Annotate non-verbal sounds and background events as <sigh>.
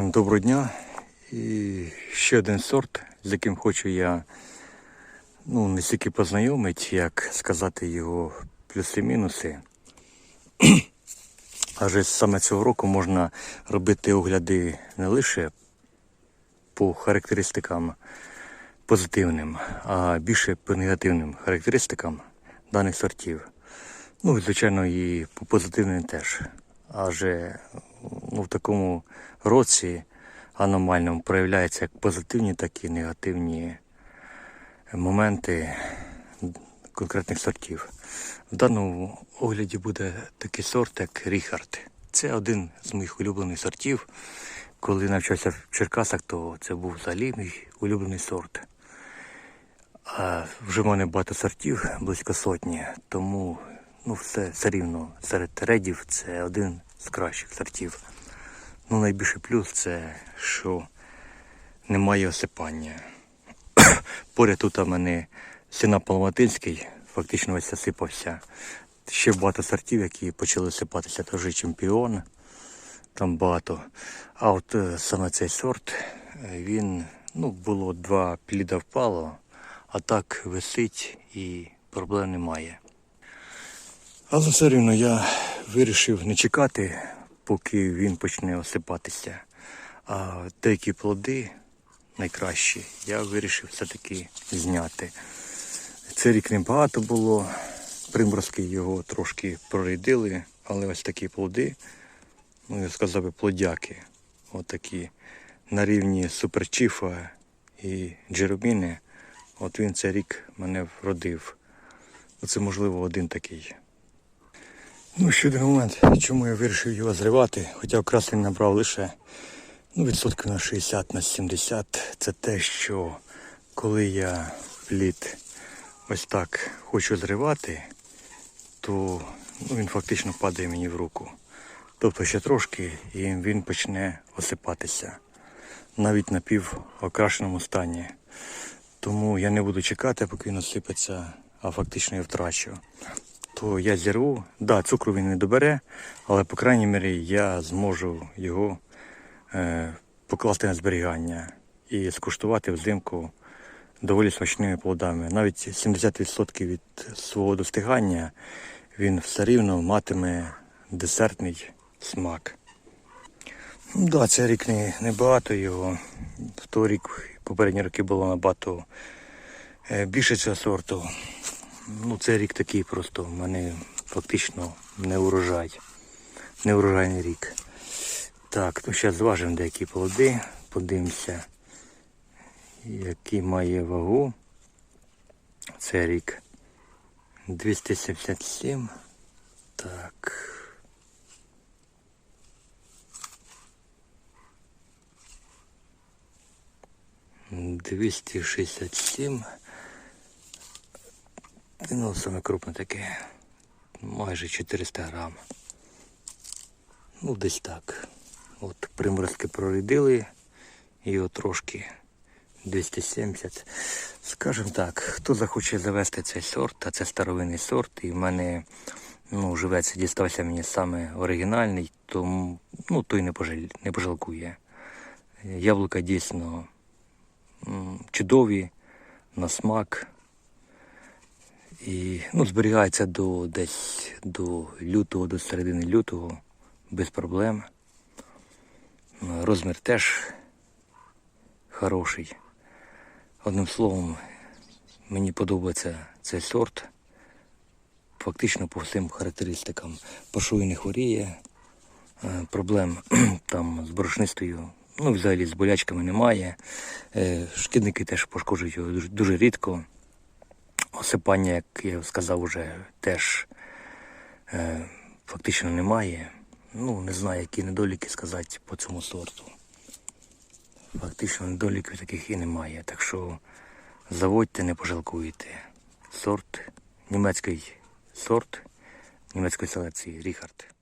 Доброго дня. І ще один сорт, з яким хочу я ну, не стільки познайомити, як сказати його плюси-мінуси. <clears throat> Адже саме цього року можна робити огляди не лише по характеристикам позитивним, а більше по негативним характеристикам даних сортів. Ну, звичайно, і по позитивним теж. Адже ну, в такому році аномальному проявляються як позитивні, так і негативні моменти конкретних сортів. В даному огляді буде такий сорт, як Ріхард. Це один з моїх улюблених сортів. Коли навчався в Черкасах, то це був взагалі мій улюблений сорт. А вже в мене багато сортів, близько сотні, тому ну, все, все рівно серед редів це один з кращих сортів. Ну, найбільший плюс це, що немає осипання. <coughs> Поряд тут у мене сіна Палматинський, фактично весь осипався. Ще багато сортів, які почали осипатися, теж чемпіон, там багато. А от е, саме цей сорт, е, він, ну, було два пліда впало, а так висить і проблем немає. Але все рівно я вирішив не чекати, поки він почне осипатися. А деякі плоди найкращі я вирішив все-таки зняти. Цей рік небагато було, приморозки його трошки прорядили, але ось такі плоди, ну я сказав би плодяки, отакі на рівні суперчіфа і джероміни. От він цей рік мене вродив. Оце можливо один такий. Ну, ще один момент, чому я вирішив його зривати, хоча красень набрав лише ну, відсотків на 60 на 70. Це те, що коли я плід ось так хочу зривати, то ну, він фактично падає мені в руку. Тобто ще трошки і він почне осипатися. Навіть на півокрашеному стані. Тому я не буду чекати, поки він осипеться, а фактично я втрачу то я зірву. Да, цукру він не добере, але по крайній мірі я зможу його е, покласти на зберігання і скуштувати взимку доволі смачними плодами. Навіть 70% від свого достигання він все рівно матиме десертний смак. Ну, да, цей рік не, не багато його. В той рік, попередні роки було набагато е, більше цього сорту. Ну, цей рік такий просто в мене фактично не урожай. Не урожайний рік. Так, то зараз зважимо деякі плоди, подивимося, який має вагу. Це рік 277. Так. Двісті шістдесят сім. Ну, саме крупне таке. Майже 400 грам. Ну, десь так. От приморозки прорядили. І трошки 270. Скажем так, хто захоче завести цей сорт, а це старовинний сорт, і в мене ну, живець дістався мені саме оригінальний, то ну, той не, пожаль, не пожалкує. Яблука дійсно чудові, на смак. І ну, зберігається до десь до лютого, до середини лютого без проблем. Розмір теж хороший. Одним словом, мені подобається цей сорт. Фактично по всім характеристикам. Пашує не хворіє, е, проблем <clears throat> там з борошнистою, ну взагалі з болячками немає. Е, шкідники теж пошкоджують його дуже, дуже рідко. Осипання, як я сказав, вже теж е, фактично немає. Ну, не знаю, які недоліки сказати по цьому сорту. Фактично недоліків таких і немає. Так що заводьте, не пожалкуєте. Сорт, німецький сорт німецької селекції Ріхард.